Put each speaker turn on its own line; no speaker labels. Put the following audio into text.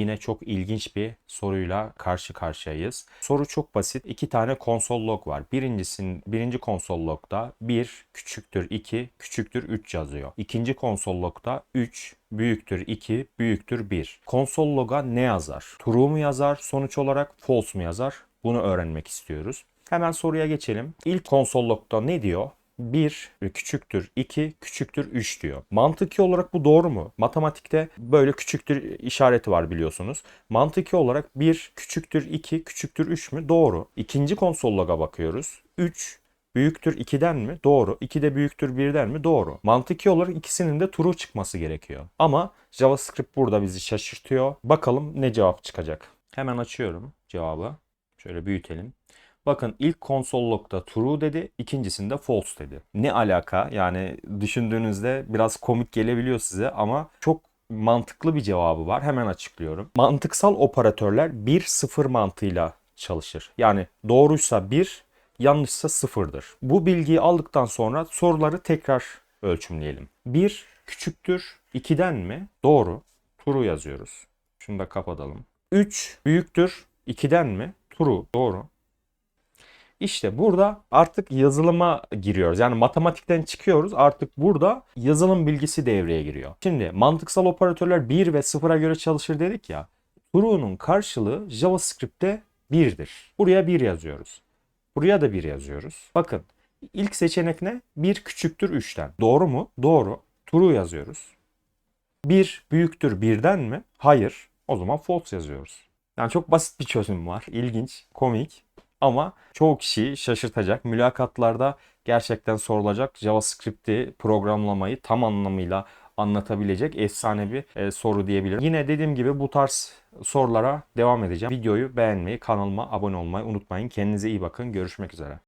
Yine çok ilginç bir soruyla karşı karşıyayız. Soru çok basit. İki tane konsol log var. Birincisin, birinci konsol logda 1 küçüktür 2 küçüktür 3 yazıyor. İkinci konsol logda 3 büyüktür 2 büyüktür 1. Konsol loga ne yazar? True mu yazar? Sonuç olarak false mu yazar? Bunu öğrenmek istiyoruz. Hemen soruya geçelim. İlk konsol logda ne diyor? 1 küçüktür 2 küçüktür 3 diyor. Mantıki olarak bu doğru mu? Matematikte böyle küçüktür işareti var biliyorsunuz. Mantıki olarak 1 küçüktür 2 küçüktür 3 mü? Doğru. İkinci konsol loga bakıyoruz. 3 büyüktür 2'den mi? Doğru. 2 de büyüktür 1'den mi? Doğru. Mantıki olarak ikisinin de true çıkması gerekiyor. Ama JavaScript burada bizi şaşırtıyor. Bakalım ne cevap çıkacak. Hemen açıyorum cevabı. Şöyle büyütelim. Bakın ilk konsol true dedi, ikincisinde false dedi. Ne alaka? Yani düşündüğünüzde biraz komik gelebiliyor size ama çok mantıklı bir cevabı var. Hemen açıklıyorum. Mantıksal operatörler 1-0 mantığıyla çalışır. Yani doğruysa 1, yanlışsa 0'dır. Bu bilgiyi aldıktan sonra soruları tekrar ölçümleyelim. 1 küçüktür 2'den mi? Doğru. True yazıyoruz. Şunu da kapatalım. 3 büyüktür 2'den mi? True. Doğru. İşte burada artık yazılıma giriyoruz. Yani matematikten çıkıyoruz. Artık burada yazılım bilgisi devreye giriyor. Şimdi mantıksal operatörler 1 ve 0'a göre çalışır dedik ya. True'nun karşılığı JavaScript'te 1'dir. Buraya 1 yazıyoruz. Buraya da 1 yazıyoruz. Bakın ilk seçenek ne? 1 küçüktür 3'ten. Doğru mu? Doğru. True yazıyoruz. 1 büyüktür 1'den mi? Hayır. O zaman false yazıyoruz. Yani çok basit bir çözüm var. İlginç, komik ama çoğu kişiyi şaşırtacak. Mülakatlarda gerçekten sorulacak JavaScript'i programlamayı tam anlamıyla anlatabilecek efsane bir e, soru diyebilirim. Yine dediğim gibi bu tarz sorulara devam edeceğim. Videoyu beğenmeyi, kanalıma abone olmayı unutmayın. Kendinize iyi bakın. Görüşmek üzere.